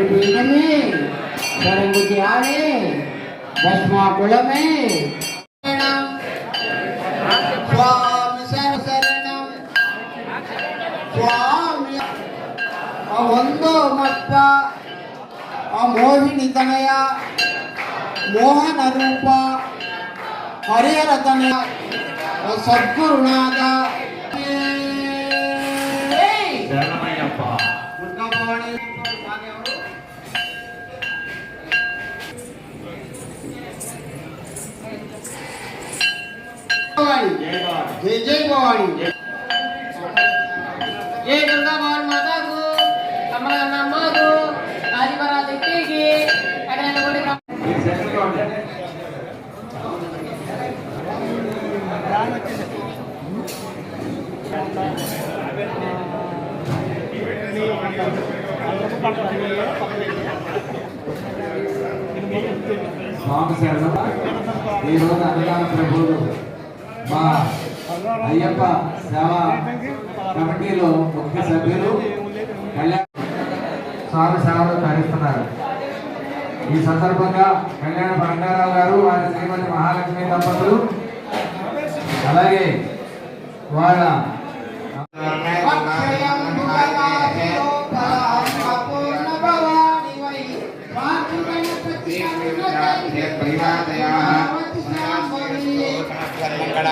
పీఠమే సరంగుద్యాలే భస్మాకుళమే స్వామి శరణం స్వామి ఆ వందో మప్ప ఆ మోహిని తనయ మోహన రూప హరిహర తనయ ఆ జై జై భవాని జై దుర్గా భవాని మాతాకు అమ్మగారు అమ్మకు ఆదివారాలు ఎక్కి అక్కడ స్వామి సేవ ఈరోజు అన్నదాన ప్రభువులు మా అయ్యప్ప సేవ కమిటీలో ముఖ్య సభ్యులు కళ్యాణ స్వామి సేవలు తరిస్తున్నారు ఈ సందర్భంగా కళ్యాణ బంగారావు గారు వారి శ్రీమతి మహాలక్ష్మి దంపతులు అలాగే వాళ్ళ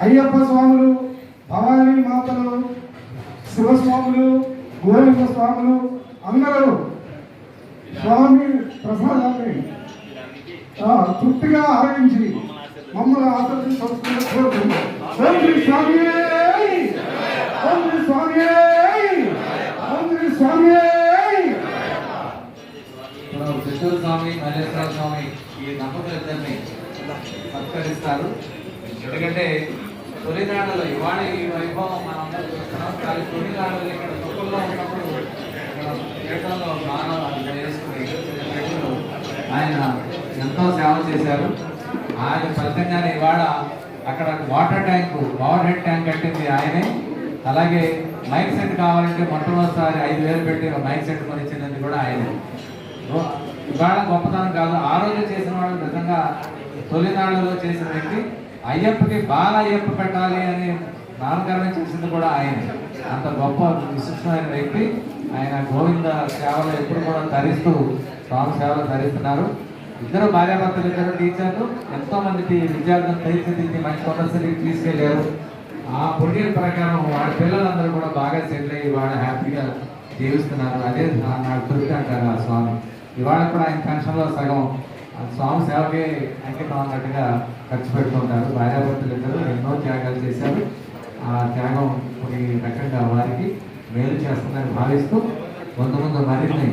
అయ్యప్ప స్వాములు భవానీ మాతలు శివస్వాములు గోవింద స్వాములు అందరూ స్వామి ప్రసాదాన్ని ఆ, తృప్తిగా ఆరగించి మమ్మల్ని ఆదరించి సంస్కృతి కోరుతున్నాం స్వామి! స్వామి! స్వామి! స్వామి మల్లేశ్వర స్వామి ఈ దంపతులు ఇద్దరిని సత్కరిస్తారు ఎందుకంటే తొలినాడలో ఇవాళ ఈ వైభవం మనందరూ అందరూ చూస్తున్నాం. కానీ ఇక్కడ తొక్కుల్లో ఉన్నప్పుడు ఇక్కడ పీఠంలో స్నానం చేసుకుని ఆయన ఎంతో సేవ చేశారు. ఆయన ఫలితంగానే ఇవాళ అక్కడ water tank power head tank కట్టింది ఆయనే. అలాగే మైక్ సెట్ కావాలంటే మొట్టమొదటిసారి ఐదు వేలు పెట్టి మైక్ సెట్ కొనిచ్చినది కూడా ఆయనే. ఇవాళ గొప్పతనం కాదు. ఆ రోజు చేసిన వాళ్ళు నిజంగా తొలినాడులో చేసిన వ్యక్తి అయ్యప్పకి బాల అయ్యప్ప పెట్టాలి అని నామకరణం చేసింది కూడా ఆయన. అంత గొప్ప విశిష్టమైన వ్యక్తి. ఆయన గోవింద సేవలు ఎప్పుడు కూడా ధరిస్తూ స్వామి సేవలు ధరిస్తున్నారు. ఇద్దరు భార్యాభర్తలు ఇద్దరు టీచర్లు. ఎంతో మంది విద్యార్థులను తీర్చిదిద్ది మంచి కొండసరికి తీసుకెళ్ళారు. ఆ పుణ్యం ప్రకారం వాళ్ళ పిల్లలందరూ కూడా బాగా సెటిల్ అయ్యి వాళ్ళ హ్యాపీగా జీవిస్తున్నారు. అదే నా దృష్టి అంటారు ఆ స్వామి. ఇవాళ కూడా ఆయన పెన్షన్లో సగం. స్వామి సేవకే అంకితం అన్నట్టుగా ఖర్చు పెడుతుంటారు భార్యాభర్తలు ఇద్దరు ఎన్నో త్యాగాలు చేశారు. ఆ త్యాగం ఈ రకంగా వారికి మేలు చేస్తుందని భావిస్తూ ముందు ముందు మరిన్ని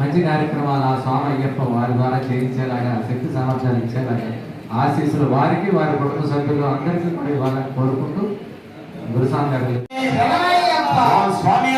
మంచి కార్యక్రమాలు ఆ స్వామి అయ్యప్ప వారి ద్వారా చేయించేలాగా శక్తి సామర్థ్యాలు ఇచ్చేలాగా ఆశీస్సులు వారికి వారి కుటుంబ సభ్యులు అందరికీ కూడా ఇవ్వాలని కోరుకుంటూ గురుస్వామి గారు స్వామి